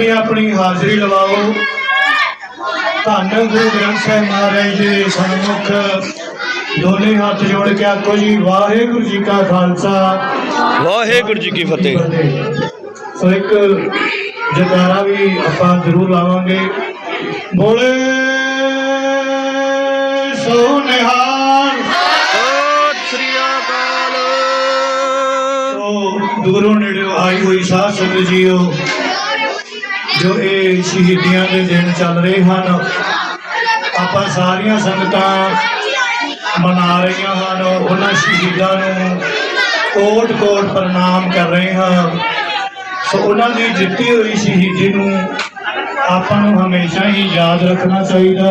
ਆਪਣੀ ਆਪਣੀ ਹਾਜ਼ਰੀ ਲਵਾਓ। ਧੰਨ ਗੁਰੂ ਗ੍ਰੰਥ ਸਾਹਿਬ ਮਹਾਰਾਜ ਦੇ ਸਨਮੁਖ। ਦੋਨੇ ਹੱਥ ਜੋੜ ਕੇ ਆਖੋ ਜੀ ਵਾਹਿਗੁਰੂ ਜੀ ਕਾ ਖਾਲਸਾ। ਵਾਹਿਗੁਰੂ ਜੀ ਕੀ ਫਤਿਹ। ਸੋ ਇੱਕ ਜਕਾਰਾ ਵੀ ਆਪਾਂ ਜ਼ਰੂਰ ਲਾਵਾਂਗੇ। ਬੋਲੇ ਸੋ ਨਿਹਾਲ ਸਤਿ ਸ੍ਰੀ ਅਕਾਲ। ਸੋ ਦੂਰੋਂ ਨੇੜਿਓਂ ਆਈ ਹੋਈ ਸਾਧ ਸੰਗਤ ਜੀਓ। ਜੋ ਇਹ ਸ਼ਹੀਦੀਆਂ ਦੇ ਦਿਨ ਚੱਲ ਰਹੇ ਹਨ, ਆਪਾਂ ਸਾਰੀਆਂ ਸੰਗਤਾਂ ਮਨਾ ਰਹੀਆਂ ਹਨ, ਉਹਨਾਂ ਸ਼ਹੀਦਾਂ ਨੂੰ ਕੋਟ ਕੋਟ ਪ੍ਰਣਾਮ ਕਰ ਰਹੇ ਹਾਂ। ਸੋ ਉਹਨਾਂ ਦੀ ਜਿੱਤੀ ਹੋਈ ਸ਼ਹੀਦੀ ਨੂੰ ਆਪਾਂ ਨੂੰ ਹਮੇਸ਼ਾ ਹੀ ਯਾਦ ਰੱਖਣਾ ਚਾਹੀਦਾ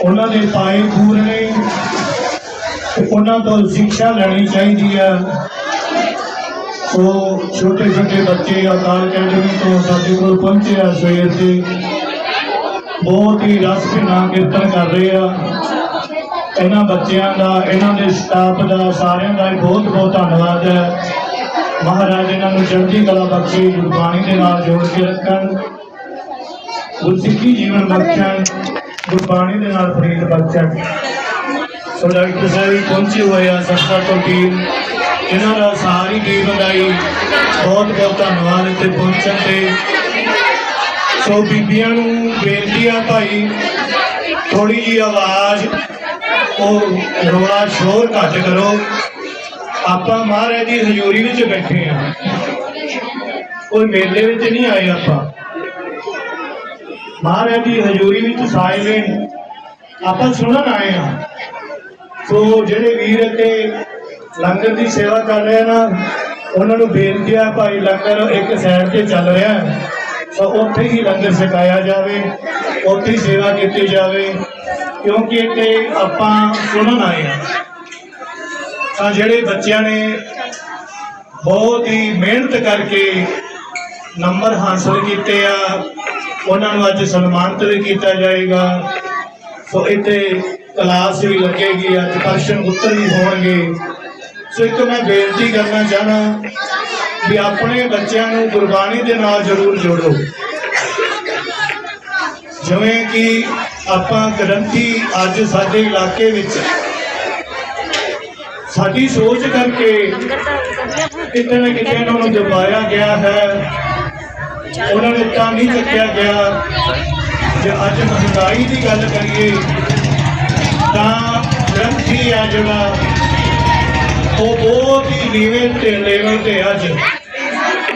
ਉਹਨਾਂ ਦੇ ਪਾਏ ਪੂਰਨੇ ਤੇ ਉਹਨਾਂ ਤੋਂ ਸਿੱਖਿਆ ਲੈਣੀ ਚਾਹੀਦੀ ਹੈ। ਸੋ ਛੋਟੇ ਛੋਟੇ ਬੱਚੇ ਅਕਾਲ ਅਕੈਡਮੀ ਤੋਂ ਸਾਡੇ ਕੋਲ ਪਹੁੰਚੇ ਆ ਸਵੇਰ ਦੇ ਬਹੁਤ ਹੀ ਰਸ ਭਿੰਨਾ ਕੀਰਤਨ ਕਰ ਰਹੇ ਆ। ਇਹਨਾਂ ਬੱਚਿਆਂ ਦਾ, ਇਹਨਾਂ ਦੇ ਸਟਾਫ ਦਾ, ਸਾਰਿਆਂ ਦਾ ਬਹੁਤ ਬਹੁਤ ਧੰਨਵਾਦ ਹੈ। ਮਹਾਰਾਜ ਇਹਨਾਂ ਨੂੰ ਚੜ੍ਹਦੀ ਕਲਾ ਬਖਸ਼ੀ, ਗੁਰਬਾਣੀ ਦੇ ਨਾਲ ਜੋੜ ਕੇ ਰੱਖਣ। ਗੁਰਸਿੱਖੀ ਜੀਵਨ ਬਖਸ਼ਣ, ਗੁਰਬਾਣੀ ਦੇ ਨਾਲ ਪ੍ਰੀਤ ਬਖਸ਼ਣ। ਸੋ ਡਾਕਟਰ ਸਾਹਿਬ ਪਹੁੰਚੇ ਹੋਏ ਆ, ਸੰਸਥਾ ਤੋਂ ਟੀਮ ਇਹਨਾਂ ਦਾ ਸਾਰੀ ਟੀਮ ਵਧਾਈ ਬਹੁਤ ਬਹੁਤ ਧੰਨਵਾਦ ਇੱਥੇ ਪਹੁੰਚਣ ਤੇ। ਸੋ ਬੀਬੀਆਂ ਨੂੰ ਬੇਨਤੀ ਆ ਭਾਈ ਥੋੜੀ ਜੀ ਆਵਾਜ਼, ਉਹ ਰੋਲਾ ਸ਼ੋਰ ਘੱਟ ਕਰੋ। ਆਪਾਂ ਮਹਾਰਾਜ ਦੀ ਹਜ਼ੂਰੀ ਵਿੱਚ ਬੈਠੇ ਆ। ਕੋਈ ਮੇਲੇ ਵਿੱਚ ਨਹੀਂ ਆਏ ਆਪਾਂ। ਮਹਾਰਾਜ ਦੀ ਹਜ਼ੂਰੀ ਵਿੱਚ ਸਾਇਲੈਂਟ ਆਪਾਂ ਸੁਣਨ ਆਏ ਆ। ਸੋ ਜਿਹੜੇ ਵੀਰ ਇੱਥੇ ਲੰਗਰ ਦੀ ਸੇਵਾ ਕਰ ਰਹੇ ਨਾ, ਉਹਨਾਂ ਨੂੰ ਬੇਨਤੀ ਆ ਭਾਈ ਲੰਗਰ ਇੱਕ ਸਾਈਡ ਤੇ ਚੱਲ ਰਿਹਾ ਹੈ। ਸੋ ਉੱਥੇ ਹੀ ਲੰਗਰ ਛਕਾਇਆ ਜਾਵੇ, ਉੱਥੇ ਹੀ ਸੇਵਾ ਕੀਤੀ ਜਾਵੇ, ਕਿਉਂਕਿ ਇੱਥੇ ਆਪਾਂ ਸੁਣਨ ਆਏ ਆ ਤਾਂ ਜਿਹੜੇ ਬੱਚਿਆਂ ਨੇ ਬਹੁਤ ਹੀ ਮਿਹਨਤ ਕਰਕੇ ਨੰਬਰ ਹਾਸਲ ਕੀਤੇ ਆ, ਉਹਨਾਂ ਨੂੰ ਅੱਜ ਸਨਮਾਨਿਤ ਵੀ ਕੀਤਾ ਜਾਏਗਾ। ਸੋ ਇੱਥੇ ਕਲਾਸ ਵੀ ਲੱਗੇਗੀ, ਅੱਜ ਪ੍ਰਸ਼ਨ ਪੁੱਤਰ ਵੀ ਹੋਣਗੇ। ਸੋ ਇੱਕ ਮੈਂ ਬੇਨਤੀ ਕਰਨਾ ਚਾਹਨਾ ਵੀ ਆਪਣੇ ਬੱਚਿਆਂ ਨੂੰ ਗੁਰਬਾਣੀ ਦੇ ਨਾਲ ਜ਼ਰੂਰ ਜੋੜੋ। ਜਿਵੇਂ ਕਿ ਆਪਾਂ ਗ੍ਰੰਥੀ ਅੱਜ ਸਾਡੇ ਇਲਾਕੇ ਵਿੱਚ ਸਾਡੀ ਸੋਚ ਕਰਕੇ ਕਿਤੇ ਨਾ ਕਿਤੇ ਉਹਨਾਂ ਨੂੰ ਦਬਾਇਆ ਗਿਆ ਹੈ। ਉਹਨਾਂ ਨੂੰ ਤਾਂ ਨਹੀਂ ਚੱਕਿਆ ਗਿਆ। ਜੇ ਅੱਜ ਮਹਿੰਗਾਈ ਦੀ ਗੱਲ ਕਰੀਏ ਤਾਂ ਗ੍ਰੰਥੀ ਆ ਜਿਹੜਾ ਉਹ ਬਹੁਤ ਹੀ ਨੀਵੇਂ ਤੇ ਲੈਵਲ ਤੇ ਅੱਜ।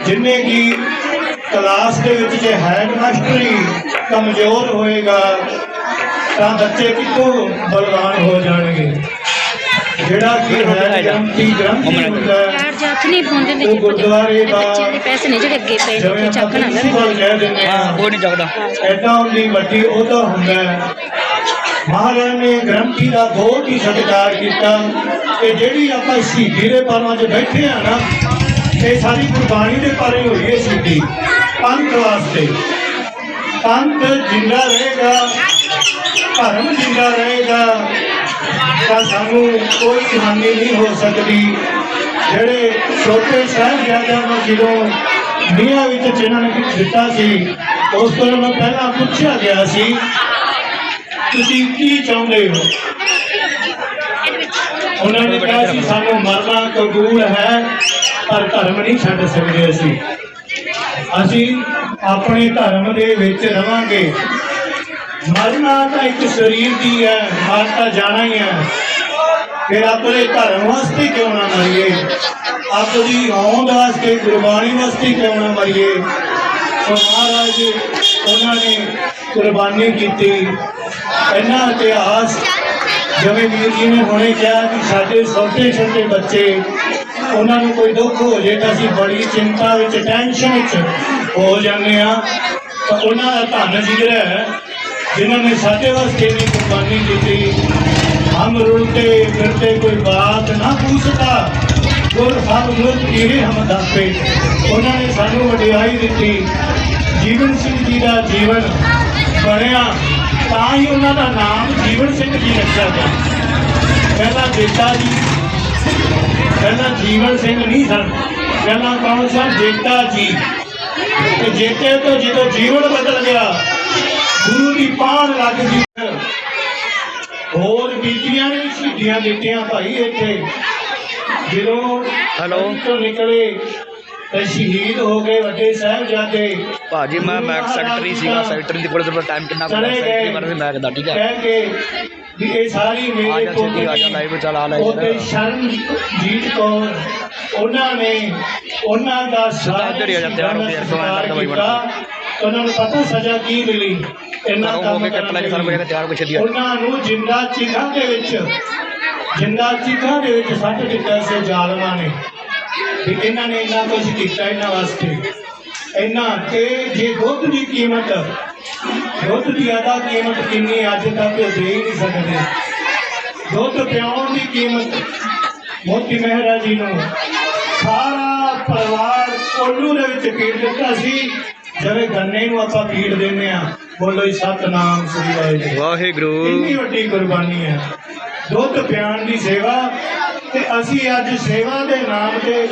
ਜਿੰਨੇ ਕਿ ਕਲਾਸ ਦੇ ਵਿੱਚ ਜੇ ਹੈਡ ਮਾਸਟਰ ਕਮਜ਼ੋਰ ਹੋਏਗਾ ਤਾਂ ਬੱਚੇ ਕਿੱਥੋਂ ਬਲਵਾਨ ਹੋ ਜਾਣਗੇ? ਜਿਹੜਾ ਕਿ ਹੈ ਗ੍ਰੰਥੀ ਗ੍ਰੰਥੀ ਹੁੰਦਾ ਯਾਰ ਜੱਥ ਨਹੀਂ ਪਾਉਂਦੇ ਨੇ ਉਹ ਗੁਰਦੁਆਰੇ ਦਾ ਬੱਚਿਆਂ ਦੇ ਪੈਸੇ ਨੇ ਜਿਹੜੇ ਅੱਗੇ ਪਏ ਨੇ ਜਿਵੇਂ ਕੋਈ ਆਪਾਂ ਚੱਕ ਨਾ ਪ੍ਰਿੰਸੀਪਲ ਕਹਿ ਦਿੰਦੇ ਹਾਂ। ਹਾਂ ਕੋਈ ਨਹੀਂ ਚੱਕਦਾ। ਐਡਾ ਉਹਦੀ ਵੱਡੀ ਉਹਦਾ ਹੁੰਦਾ ਹੈ। ਮਹਾਰਾਜ ਨੇ ਗ੍ਰੰਥੀ ਦਾ ਬਹੁਤ ਹੀ ਸਤਿਕਾਰ ਕੀਤਾ ਕਿ ਜਿਹੜੀ ਆਪਾਂ ਸ਼ਹੀਦੀ ਦੇ ਪਰਾਂ 'ਚ ਬੈਠੇ ਆ ਨਾ ਇਹ ਸਾਰੀ ਗੁਰਬਾਣੀ ਦੇ ਪਰੇ ਹੋਈ ਹੈ ਸ਼ਹੀਦੀ, ਪੰਥ ਵਾਸਤੇ। ਪੰਥ ਜਿੰਦਾ ਰਹੇਗਾ, ਧਰਮ ਜਿੰਦਾ ਰਹੇਗਾ, ਤਾਂ ਸਾਨੂੰ ਕੋਈ ਹਾਨੀ ਨਹੀਂ ਹੋ ਸਕਦੀ। ਜਿਹੜੇ ਛੋਟੇ ਸਾਹਿਬਜ਼ਾਦਿਆਂ ਨੂੰ ਜਦੋਂ ਨੀਹਾਂ ਵਿੱਚ ਜਿਨ੍ਹਾਂ ਨੇ ਦਿੱਤਾ ਸੀ, ਉਸ ਤੋਂ ਉਹਨਾਂ ਪਹਿਲਾਂ ਪੁੱਛਿਆ ਗਿਆ ਸੀ ਤੁਸੀਂ ਕੀ ਚਾਹੁੰਦੇ ਹੋ? ਉਹਨਾਂ ਨੇ ਕਿਹਾ ਸੀ, ਸਾਨੂੰ ਮਰਨਾ ਕਬੂਲ ਹੈ, ਪਰ ਧਰਮ ਨਹੀਂ ਛੱਡ ਸਕਦੇ ਅਸੀਂ। ਅਸੀਂ ਆਪਣੇ ਧਰਮ ਦੇ ਵਿੱਚ ਰਵਾਂਗੇ। ਮਰਨਾ ਤਾਂ ਇੱਕ ਸਰੀਰ ਦੀ ਹੈ, ਮਰ ਤਾਂ ਜਾਣਾ ਹੀ ਹੈ। ਫਿਰ ਆਪਣੇ ਧਰਮ ਵਾਸਤੇ ਕਿਉਂ ਨਾ ਮਰੀਏ? ਆਪਣੀ ਹੋਂਦ ਵਾਸਤੇ ਗੁਰਬਾਣੀ ਵਾਸਤੇ ਕਿਉਂ ਨਾ ਮਰੀਏ? ਸੋ ਮਹਾਰਾਜ ਉਹਨਾਂ ਨੇ ਕੁਰਬਾਨੀ ਕੀਤੀ। ਇਹਨਾਂ ਇਤਿਹਾਸ ਜਿਵੇਂ ਵੀਰ ਜੀ ਨੇ ਹੁਣੇ ਕਿਹਾ ਕਿ ਸਾਡੇ ਛੋਟੇ ਛੋਟੇ ਬੱਚੇ, ਉਹਨਾਂ ਨੂੰ ਕੋਈ ਦੁੱਖ ਹੋ ਜੇ ਤਾਂ ਅਸੀਂ ਬੜੀ ਚਿੰਤਾ ਵਿੱਚ ਟੈਨਸ਼ਨ ਵਿੱਚ ਹੋ ਜਾਂਦੇ ਆ ਤਾਂ ਉਹਨਾਂ ਦਾ ਧੰਨ ਜਿਗਰਾ ਹੈ, ਜਿਨ੍ਹਾਂ ਨੇ ਸਾਡੇ ਵਾਸਤੇ ਵੀ ਕੁਰਬਾਨੀ ਦਿੱਤੀ ਹਮ ਰੁਲਤੇ ਫਿਰਤੇ ਕੋਈ ਬਾਤ ਨਾ ਪੁੱਛਦਾ। ਗੁਰ ਸਾਹਿਬ ਮੁਰਤ ਇਹ ਹਮ ਦਾਪੇ ਉਹਨਾਂ ਨੇ ਸਾਨੂੰ ਵਡਿਆਈ ਦਿੱਤੀ। ਜੀਵਨ ਸਿੰਘ ਜੀ ਦਾ ਜੀਵਨ ਬਣਿਆ। ਤਾਂ ਹੀ ਉਹਨਾਂ ਦਾ ਨਾਮ ਜੀਵਨ ਸਿੰਘ ਜੀ ਰੱਖਿਆ ਗਿਆ। ਪਹਿਲਾਂ ਜੇਤਾ ਜੀ, ਪਹਿਲਾਂ ਜੀਵਨ ਸਿੰਘ ਨਹੀਂ ਸਨ। ਪਹਿਲਾਂ ਕੌਣ ਸਨ ਜੇਤਾ ਜੀ। ਤੇ ਜੇਤੇ ਤੋਂ ਜਦੋਂ ਜੀਵਨ ਬਦਲ ਗਿਆ, ਗੁਰੂ ਦੀ ਪਾਣ ਲੱਗ ਗਈ। ਹੋਰ ਬੀਬੀਆਂ ਨੇ ਵੀ ਸ਼ਹੀਦੀਆਂ ਦਿੱਤੀਆਂ ਭਾਈ ਇੱਥੇ ਜਦੋਂ ਹੈਲੋ। ਤੋਂ ਨਿਕਲੇ ਤੇ ਸ਼ਹੀਦ ਹੋ ਗਏ ਵੱਡੇ ਸਾਹਿਬਜ਼ਾਦੇ ਭਾਜੀ ਮੈਂ ਮੈਕ ਸੈਕਟਰੀ ਸੀਗਾ ਸੈਕਟਰੀ ਦੇ ਕੋਲ ਤੇ ਟਾਈਮ ਕਿੰਨਾ ਕੁ ਚਲੇ ਸੈਕਟਰੀ ਗਏ ਬਾਰੇ ਵੀ ਮੈਕ ਦਾ ਠੀਕ ਹੈ ਕਹਿ ਕੇ ਵੀ ਇਹ ਸਾਰੀ ਮੇਰੇ ਛੇਤੀ ਆ ਜਾ ਲਾਈਵ ਚੱਲ ਲੈ ਉਹਦੇ ਸ਼ਰਨਜੀਤ ਕੌਰ ਉਹਨਾਂ ਨੇ ਉਹਨਾਂ ਦਾ ਸਿੱਧਾ ਇੱਧਰ ਹੀ ਆ ਕਿਉਂ ਐਂ ਕਰਦਾ ਬਾਈ? ਕੀਤਾ। ਉਹਨਾਂ ਨੂੰ ਪਤਾ ਸਜ਼ਾ ਕੀ ਮਿਲੀ ਇੰਨਾ ਘਰੋਂ ਹੋ ਕੰਮ ਕੇ ਕੱਟ ਲੈ ਸਾਰਾ ਕੁਝ ਤਿਆਰ ਹੋ ਕੇ ਛੇਤੀ ਆ ਉਹਨਾਂ ਨੂੰ ਜਿੰਦਾ ਚਿਖਾ ਦੇ ਵਿੱਚ ਜਿੰਦਾ ਚਿਖਾ ਦੇ ਵਿੱਚ ਸੱਟ ਦਿੱਤਾ ਸੀ ਜ਼ਾਲਮਾਂ ਨੇ ਵੀ ਇਹਨਾਂ ਨੇ ਇੰਨਾ ਕੁਝ ਕੀਤਾ ਇਹਨਾਂ ਵਾਸਤੇ। ਇਹਨਾਂ ਤੇ ਜੇ ਦੁੱਧ ਦੀ ਕੀਮਤ ਦੁੱਧ ਦੀ ਆਦਾ ਕੀਮਤ ਕਿੰਨੀ ਅੱਜ ਤੱਕ ਦੇ ਹੀ ਨਹੀਂ ਸਕਦੇ। ਦੁੱਧ ਪਿਆਉਣ ਦੀ ਕੀਮਤ ਮੋਤੀ ਮਹਿਰਾ ਜੀ ਨੂੰ ਸਾਰਾ ਪਰਿਵਾਰ ਕੋਲੂ ਦੇ ਵਿੱਚ ਪੀੜ ਦਿੱਤਾ ਸੀ। ਜਿਵੇਂ ਗੰਨੇ ਨੂੰ ਆਪਾਂ ਪੀੜ ਦਿੰਦੇ ਆ ਬੋਲੋ ਸਤਨਾਮ ਸ੍ਰੀ ਵਾਹਿਗੁਰੂ। ਵਾਹਿਗੁਰੂ। ਇੰਨੀ ਵੱਡੀ ਕੁਰਬਾਨੀ ਹੈ। ਦੁੱਧ ਪਿਆਣ ਦੀ ਸੇਵਾ ਤੇ ਅਸੀਂ ਅੱਜ ਸੇਵਾ ਦੇ ਨਾਮ ਤੇ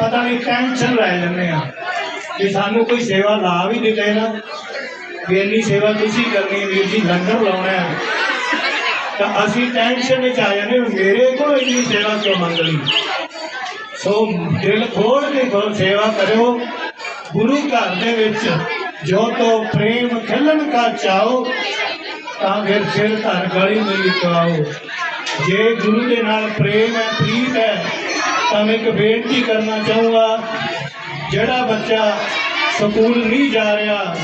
ਪਤਾ ਨਹੀਂ ਟੈਨਸ਼ਨ ਲੈ ਲੈਂਦੇ ਆ ਕਿ ਸਾਨੂੰ ਕੋਈ ਸੇਵਾ ਲਾ ਵੀ ਦਿੱਤੇ ਨਾ ਵੀ ਇੰਨੀ ਸੇਵਾ ਤੁਸੀਂ ਕਰਨੀ ਹੈ ਵੀਰ ਜੀ ਲੰਗਰ ਲਾਉਣਾ ਹੈ। ਤਾਂ ਅਸੀਂ ਟੈਨਸ਼ਨ ਵਿੱਚ ਆ ਜਾਂਦੇ ਹਾਂ, ਮੇਰੇ ਕੋਲ ਇੰਨੀ ਸੇਵਾ ਕਿਉਂ ਮੰਗ ਲਈ? ਸੋ ਦਿਲ ਖੋਲ ਕੇ ਕਰੋ ਸੇਵਾ ਕਰਿਓ ਗੁਰੂ ਘਰ ਦੇ ਵਿੱਚ ਜੋ ਤੋ ਪ੍ਰੇਮ ਖਿਲਣ ਕਾ ਚਾਓ ਤਾਂ ਫਿਰ ਸਿਰ ਧਰ ਗਲੀ ਮੇਰੀ ਕਰਾਓ ਜੇ ਗੁਰੂ ਦੇ ਨਾਲ ਪ੍ਰੇਮ ਹੈ, ਪ੍ਰੀਤ ਹੈ, ਤਾਂ ਮੈਂ ਇੱਕ ਬੇਨਤੀ ਕਰਨਾ ਚਾਹੂੰਗਾ, ਜਿਹੜਾ ਬੱਚਾ ਸਕੂਲ ਨਹੀਂ ਜਾ ਰਿਹਾ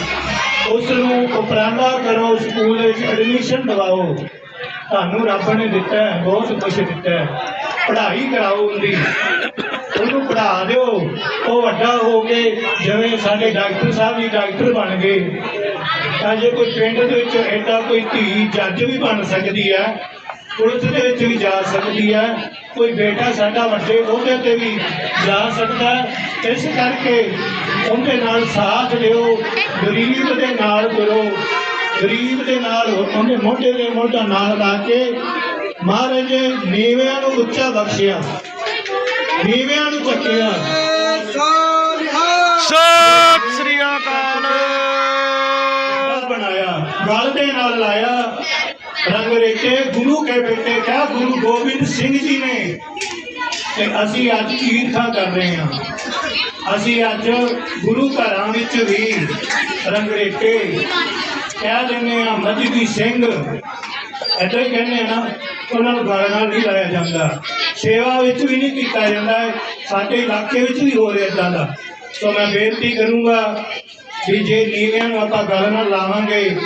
ਉਸ ਨੂੰ ਉਪਰਾਲਾ ਕਰੋ, ਸਕੂਲ ਵਿੱਚ ਐਡਮਿਸ਼ਨ ਦਿਵਾਓ। ਤੁਹਾਨੂੰ ਰੱਬ ਨੇ ਦਿੱਤਾ ਹੈ, ਬਹੁਤ ਕੁਝ ਦਿੱਤਾ ਹੈ। ਪੜ੍ਹਾਈ ਕਰਾਓ ਉਹਦੀ। ਉਹਨੂੰ ਪੜ੍ਹਾ ਦਿਓ। ਉਹ ਵੱਡਾ ਹੋ ਕੇ ਜਿਵੇਂ ਸਾਡੇ ਡਾਕਟਰ ਸਾਹਿਬ ਵੀ ਡਾਕਟਰ ਬਣ ਗਏ। ਤਾਂ ਜੇ ਕੋਈ ਪਿੰਡ ਦੇ ਵਿੱਚ ਐਡਾ ਕੋਈ ਧੀ ਜੱਜ ਵੀ ਬਣ ਸਕਦੀ ਹੈ ਪੁਲਿਸ ਦੇ ਵਿੱਚ ਵੀ ਜਾ ਸਕਦੀ ਹੈ ਕੋਈ ਬੇਟਾ ਸਾਡਾ ਵੱਡੇ ਅਹੁਦੇ ਤੇ ਵੀ ਜਾ ਸਕਦਾ ਇਸ ਕਰਕੇ ਉਹਦੇ ਨਾਲ ਸਾਥ ਦਿਓ ਗਰੀਬ ਦੇ ਨਾਲ ਕਰੋ ਗਰੀਬ ਦੇ ਨਾਲ ਉਹਦੇ ਮੋਢੇ ਦੇ ਮੋਢਾ ਨਾਲ ਲਾ ਕੇ ਮਹਾਰਾਜ ਨੀਵਿਆਂ ਨੂੰ ਉੱਚਾ ਬਖਸ਼ਿਆ ਨੀਵਿਆਂ ਨੂੰ ਚੱਕਿਆ ਸਤਿ ਗਲ ਦੇ ਨਾਲ ਲਾਇਆ। ਰੰਗ ਰੇਤੇ ਗੁਰੂ ਕੇ ਬੇਟੇ ਕਿਆ ਗੁਰੂ ਗੋਬਿੰਦ ਸਿੰਘ ਜੀ ਨੇ। ਤੇ ਅਸੀਂ ਅੱਜ ਈਰਖਾ ਕਰ ਰਹੇ ਹਾਂ। ਅਸੀਂ ਅੱਜ ਗੁਰੂ ਘਰਾਂ ਵਿੱਚ ਵੀ ਰੰਗਰੇਟੇ ਕਹਿ ਦਿੰਦੇ ਆ ਮਜਬੀ ਸਿੰਘ। ਏਦਾਂ ਹੀ ਕਹਿੰਦੇ ਆ ਨਾ, ਉਹਨਾਂ ਨੂੰ ਗਾਲਾਂ ਨਾਲ ਨਹੀਂ ਲਾਇਆ ਜਾਂਦਾ। ਸੇਵਾ ਵਿੱਚ ਵੀ ਨਹੀਂ ਕੀਤਾ ਜਾਂਦਾ ਸਾਡੇ ਇਲਾਕੇ ਵਿੱਚ ਵੀ ਹੋ ਰਿਹਾ ਏਦਾਂ ਦਾ। ਸੋ ਮੈਂ ਬੇਨਤੀ ਕਰੂੰਗਾ ਕਿ ਜੇ ਨੀਵਿਆਂ ਨੂੰ ਆਪਾਂ ਗੱਲ ਨਾਲ ਲਾਵਾਂਗੇ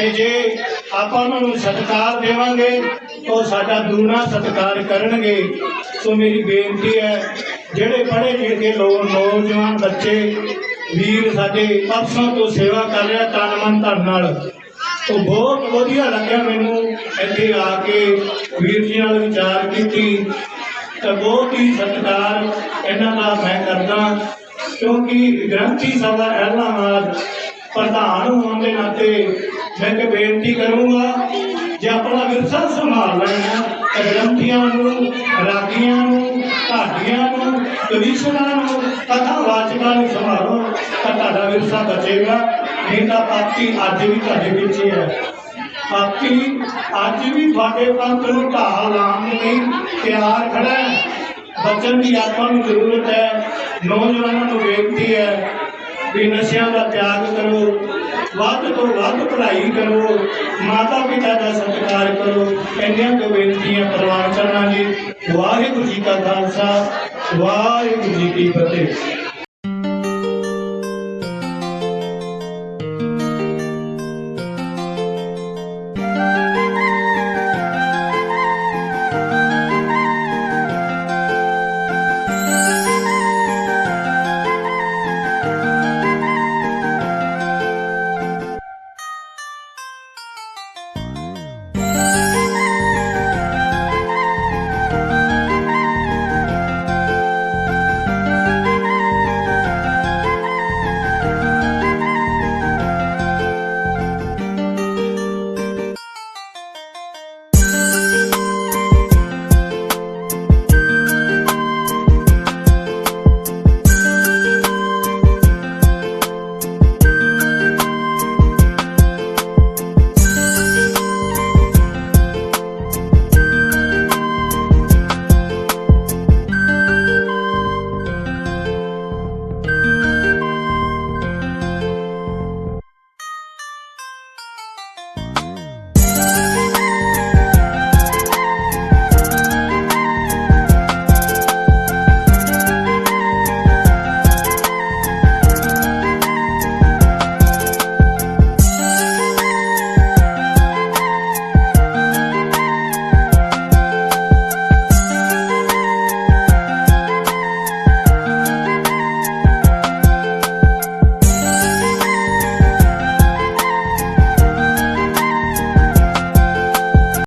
ਤੇ ਜੇ ਆਪਾਂ ਉਹਨਾਂ ਨੂੰ ਸਤਿਕਾਰ ਦੇਵਾਂਗੇ, ਤਾਂ ਸਾਡਾ ਦੂਣਾ ਸਤਿਕਾਰ ਕਰਨਗੇ। ਸੋ ਮੇਰੀ ਬੇਨਤੀ ਹੈ, ਜਿਹੜੇ ਪੜ੍ਹੇ ਲਿਖੇ ਲੋਕ, ਨੌਜਵਾਨ ਬੱਚੇ, ਵੀਰ ਸਾਡੇ, ਪਰਸੋਂ ਤੋਂ ਸੇਵਾ ਕਰ ਰਿਹਾ ਤਨ ਮਨ ਧਨ ਨਾਲ। ਉਹ ਬਹੁਤ ਵਧੀਆ ਲੱਗਿਆ ਮੈਨੂੰ ਇੱਥੇ ਆ ਕੇ ਵੀਰ ਜੀ ਨਾਲ ਵਿਚਾਰ ਕੀਤੀ। ਤਾਂ ਬਹੁਤ ਹੀ ਸਤਿਕਾਰ ਇਹਨਾਂ ਦਾ ਮੈਂ ਕਰਦਾ, ਕਿਉਂਕਿ ਗ੍ਰੰਥੀ ਸਭਾ ਐਲਾਹਾਬਾਦ ਪ੍ਰਧਾਨ ਹੋਣ ਦੇ ਨਾਤੇ ਮੈਂ ਇੱਕ ਬੇਨਤੀ ਕਰੂੰਗਾ, ਜੇ ਆਪਣਾ ਵਿਰਸਾ ਸੰਭਾਲ ਲੈਣਾ, ਤਾਂ ਗ੍ਰੰਥੀਆਂ ਨੂੰ, ਰਾਗੀਆਂ ਨੂੰ ਢਾਡੀਆਂ ਨੂੰ ਕਵੀਸ਼ਰਾਂ ਨੂੰ ਕਥਾ ਵਾਚਕਾਂ ਨੂੰ ਸੰਭਾਲੋ, ਤਾਂ ਤੁਹਾਡਾ ਵਿਰਸਾ ਬਚੇਗਾ। ਨਹੀਂ ਤਾਂ ਪਾਪੀ ਅੱਜ ਵੀ ਤੁਹਾਡੇ ਵਿੱਚ ਹੀ ਹੈ। ਬਾਕੀ ਅੱਜ ਵੀ ਤੁਹਾਡੇ ਪੰਥ ਨੂੰ ਢਾਹ ਲਾਉਣ ਲਈ ਤਿਆਰ ਖੜਾ ਹੈ। ਬਚਨ ਦੀ ਆਪਾਂ ਨੂੰ ਜ਼ਰੂਰਤ ਹੈ। ਨੌਜਵਾਨਾਂ ਨੂੰ ਬੇਨਤੀ ਹੈ ਵੀ ਨਸ਼ਿਆਂ ਦਾ ਤਿਆਗ ਕਰੋ। ਵੱਧ ਤੋਂ ਵੱਧ ਪੜ੍ਹਾਈ ਕਰੋ, ਮਾਤਾ ਪਿਤਾ ਦਾ ਸਤਿਕਾਰ ਕਰੋ, ਇੰਨੀਆਂ ਕੁ ਬੇਨਤੀਆਂ ਪ੍ਰਵਾਨ ਕਰਨਾ ਜੀ ਵਾਹਿਗੁਰੂ ਜੀ ਕਾ ਖਾਲਸਾ, ਵਾਹਿਗੁਰੂ ਜੀ ਕੀ ਫਤਿਹ।